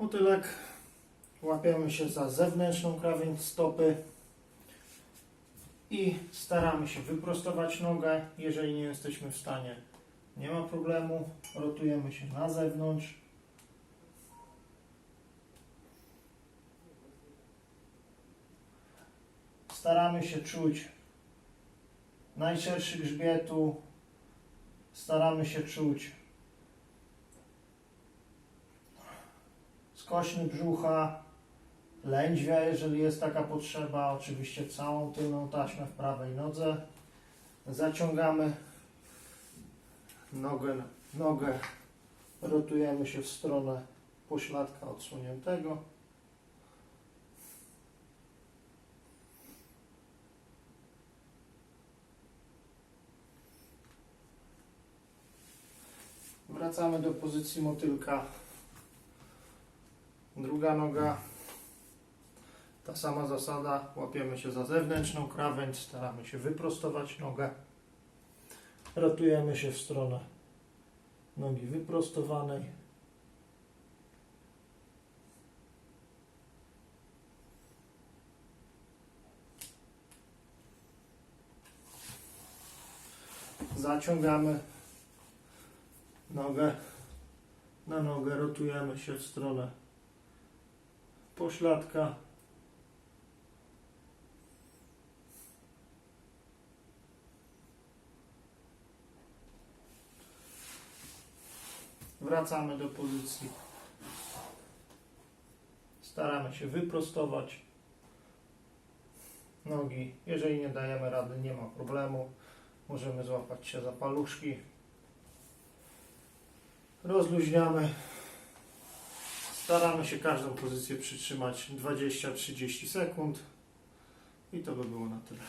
Motylek. Łapiemy się za zewnętrzną krawędź stopy i staramy się wyprostować nogę. Jeżeli nie jesteśmy w stanie, nie ma problemu. Rotujemy się na zewnątrz. Staramy się czuć najszerszy grzbietu. Staramy się czuć skośny brzucha, lędźwia, jeżeli jest taka potrzeba, oczywiście całą tylną taśmę w prawej nodze. Zaciągamy nogę, nogę rotujemy się w stronę pośladka odsuniętego. Wracamy do pozycji motylka. Druga noga. Ta sama zasada. Łapiemy się za zewnętrzną krawędź, staramy się wyprostować nogę. Rotujemy się w stronę nogi wyprostowanej. Zaciągamy nogę na nogę, rotujemy się w stronę pośladka. Wracamy do pozycji. Staramy się wyprostować nogi. Jeżeli nie dajemy rady, nie ma problemu. Możemy złapać się za paluszki. Rozluźniamy. Staramy się każdą pozycję przytrzymać 20-30 sekund. I to by było na tyle.